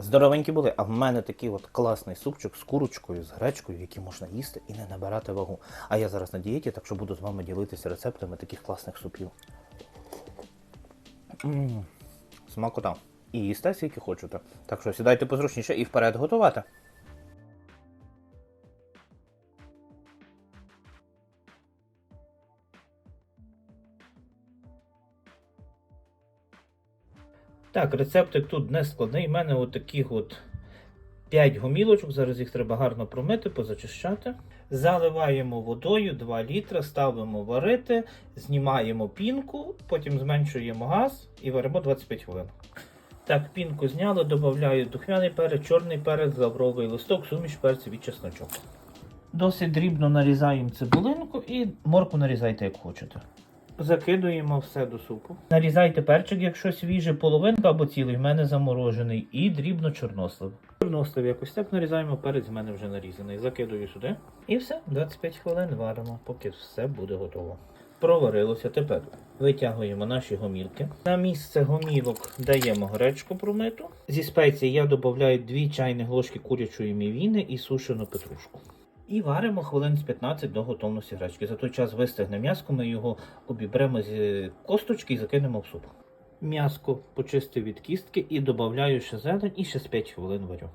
Здоровенькі були, а в мене такий от класний супчик з курочкою, з гречкою, який можна їсти і не набирати вагу. А я зараз на дієті, так що буду з вами ділитися рецептами таких класних супів. Смакота. І їсте скільки хочете. Так що сідайте позручніше і вперед готувати. Так, рецептик тут не складний. У мене от таких от 5 гомілочок. Зараз їх треба гарно промити, позачищати. Заливаємо водою 2 літра, ставимо варити, знімаємо пінку, потім зменшуємо газ і варимо 25 хвилин. Так, пінку зняли, додаю духмяний перець, чорний перець, лавровий листок, суміш перців і чесночок. Досить дрібно нарізаємо цибулинку і морку нарізайте як хочете. Закидуємо все до супу. Нарізайте перчик, якщо свіжий, половинка або цілий, в мене заморожений, і дрібно чорнослив. Чорнослив якось так нарізаємо, перець в мене вже нарізаний. Закидую сюди. І все, 25 хвилин варимо, поки все буде готово. Проварилося. Тепер витягуємо наші гомілки. На місце гомілок даємо гречку промиту. Зі спеції я додаю 2 чайні ложки курячої мівіни і сушену петрушку. І варимо хвилин з 15 до готовності гречки. За той час вистигне м'яско, ми його обібремо з косточки і закинемо в суп. М'яско почистив від кістки і додаю ще зелень і ще з 5 хвилин варю.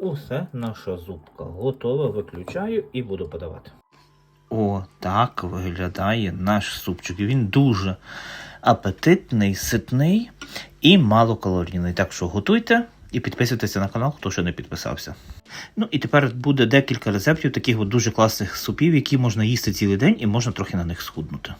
Усе, наша зубка готова. Виключаю і буду подавати. О, так виглядає наш супчик. Він дуже апетитний, ситний і малокалорійний. Так що готуйте і підписуйтеся на канал, хто ще не підписався. Ну і тепер буде декілька рецептів таких от дуже класних супів, які можна їсти цілий день і можна трохи на них схуднути.